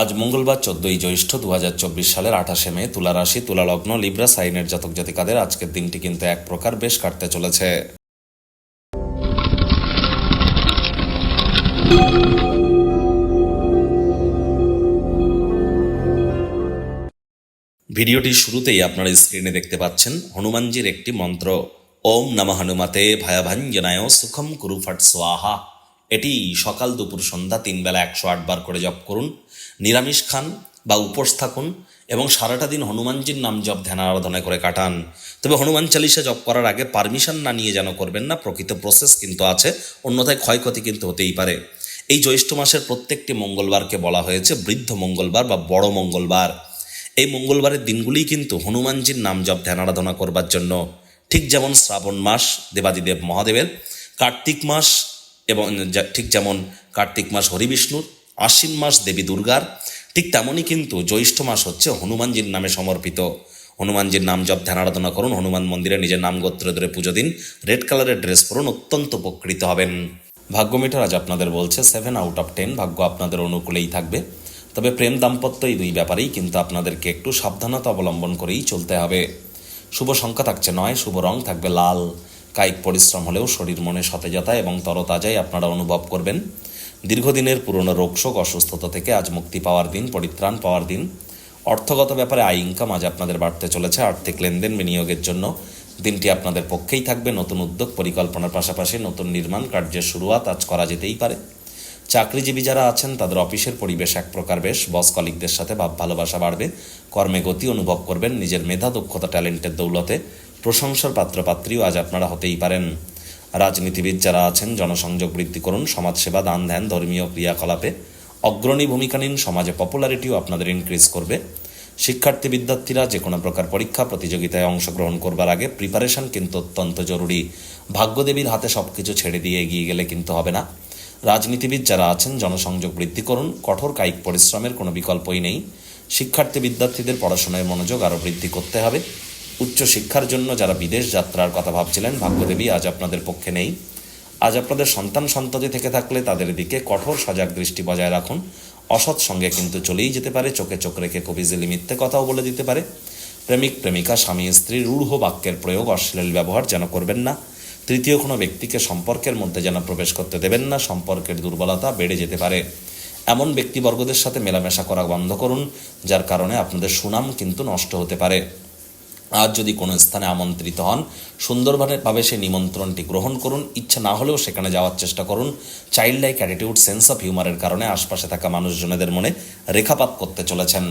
আজ মঙ্গলবার চোদ্দই জ্যৈষ্ঠ দু হাজার চব্বিশ সালের আঠাশে মে তুলা রাশি তুলা লগ্ন লিব্রা, সাইনের জাতক জাতিকাদের আজকের দিনটি কিন্তু এক প্রকার বেশ কাটতে চলেছে। ভিডিওটির শুরুতেই আপনারা স্ক্রিনে দেখতে পাচ্ছেন হনুমানজির একটি মন্ত্র। ওম নম হনুমতে ভয়াভাঞ্জনায় সুখম কুরু ফট সোয়াহা এটি সকাল দুপুর সন্ধ্যা তিন বেলা একশো বার করে জপ করুন, নিরামিষ খান বা উপোস থাকুন এবং সারাটা দিন হনুমানজির নাম জপ, ধ্যান, আরাধনা করে কাটান। তবে হনুমান চালিসা জপ করার আগে পারমিশন না নিয়ে যেন করবেন না, প্রকৃত প্রসেস কিন্তু আছে, অন্যথায় ক্ষয়ক্ষতি কিন্তু হতেই পারে। এই জ্যৈষ্ঠ মাসের প্রত্যেকটি মঙ্গলবারকে বলা হয়েছে বৃদ্ধ মঙ্গলবার বা বড় মঙ্গলবার। এই মঙ্গলবারের দিনগুলিই কিন্তু হনুমানজির নাম জপ, ধ্যান, আরাধনা করবার জন্য। ঠিক যেমন শ্রাবণ মাস, দেবাদিদেব মহাদেবের কার্তিক মাস এবং ঠিক যেমন কার্তিক মাস হরিবিষ্ণুর, আশ্বিন মাস দেবী দুর্গার, ঠিক তেমনই কিন্তু জ্যৈষ্ঠ মাস হচ্ছে হনুমানজির নামে সমর্পিত। হনুমানজির নাম জপ, ধ্যান, আরাধনা করুন, হনুমান মন্দিরে নিজের নাম গোত্র ধরে পুজো দিন, রেড কালারের ড্রেস পরুন, অত্যন্ত উপকৃত হবেন। ভাগ্য মিটার আজ আপনাদের বলছে সেভেন আউট অফ টেন ভাগ্য আপনাদের অনুকূলেই থাকবে। তবে প্রেম দাম্পত্য এই দুই ব্যাপারেই কিন্তু আপনাদেরকে একটু সাবধানতা অবলম্বন করেই চলতে হবে। শুভ সংখ্যা থাকছে নয়, শুভ রং থাকবে লাল। কায়িক পরিশ্রম হলেও শরীর মনে সতেজতা এবং তরতাজাই আপনারা অনুভব করবেন। দীর্ঘদিনের পুরনো রোগশোক, অসুস্থতা থেকে আজ মুক্তি পাওয়ার দিন, পরিত্রাণ পাওয়ার দিন। অর্থগত ব্যাপারে আয় ইনকাম আজ আপনাদের বাড়তে চলেছে। আর্থিক লেনদেন বিনিয়োগের জন্য দিনটি আপনাদের পক্ষেই থাকবে। নতুন উদ্যোগ পরিকল্পনার পাশাপাশি নতুন নির্মাণ কার্যের শুরুয়াত আজ করা যেতেই পারে। চাকরিজীবী যারা আছেন, তাদের অফিসের পরিবেশ এক প্রকার বেশ। বস কলিকদের সাথে ভাব ভালোবাসা বাড়বে। কর্মে গতি অনুভব করবেন। নিজের মেধা, দক্ষতা, ট্যালেন্টের দৌলতে প্রশংসার পাত্রপাত্রীও আজ আপনারা হতেই পারেন। রাজনীতিবিদ যারা আছেন, জনসংযোগ বৃদ্ধি করুন, সমাজসেবা, দান ধ্যান, ধর্মীয় ক্রিয়াকলাপে। অগ্রণী ভূমিকা নিন সমাজে পপুলারিটিও আপনাদের ইনক্রিজ করবে। শিক্ষার্থী বিদ্যার্থীরা যে কোনো প্রকার পরীক্ষা, প্রতিযোগিতায় অংশগ্রহণ করবার আগে প্রিপারেশন কিন্তু অত্যন্ত জরুরি। ভাগ্যদেবীর হাতে সব কিছু ছেড়ে দিয়ে এগিয়ে গেলে কিন্তু হবে না। রাজনীতিবিদ যারা আছেন, জনসংযোগ বৃদ্ধি করুন, কঠোর কায়িক পরিশ্রমের কোনো বিকল্পই নেই। শিক্ষার্থী বিদ্যার্থীদের পড়াশোনায় মনোযোগ আরও বৃদ্ধি করতে হবে। উচ্চ শিক্ষার জন্য যারা বিদেশ যাত্রার কথা ভাবছিলেন, ভাগ্যদেবী আজ আপনাদের পক্ষে নেই। আজ আপনাদের সন্তান সন্ততি থেকে থাকলে তাদের দিকে কঠোর সজাগ দৃষ্টি বজায় রাখুন। অসৎ সঙ্গে কিন্তু চলেই যেতে পারে, চোখে চোখ রেখে কবিজিলি মিথ্যে কথাও বলে দিতে পারে। প্রেমিক, প্রেমিকা, স্বামী, স্ত্রী, রূঢ় বাক্যের প্রয়োগ, অশ্লীল ব্যবহার যেন করবেন না। তৃতীয় কোনো ব্যক্তিকে সম্পর্কের মধ্যে যেন প্রবেশ করতে দেবেন না, সম্পর্কের দুর্বলতা বেড়ে যেতে পারে। এমন ব্যক্তিবর্গদের সাথে মেলামেশা করা বন্ধ করুন, যার কারণে আপনাদের সুনাম কিন্তু নষ্ট হতে পারে। আজ যদি কোনো স্থানে আমন্ত্রিত হন সুন্দরভাবে ভাবে সেই নিমন্ত্রণটি গ্রহণ করুন। ইচ্ছা না হলেও সেখানে যাওয়ার চেষ্টা করুন। Child like attitude sense of হিউমারের কারণে আশপাশে থাকা মানুষজনেদের মনে রেখাপাত করতে চলেছেন।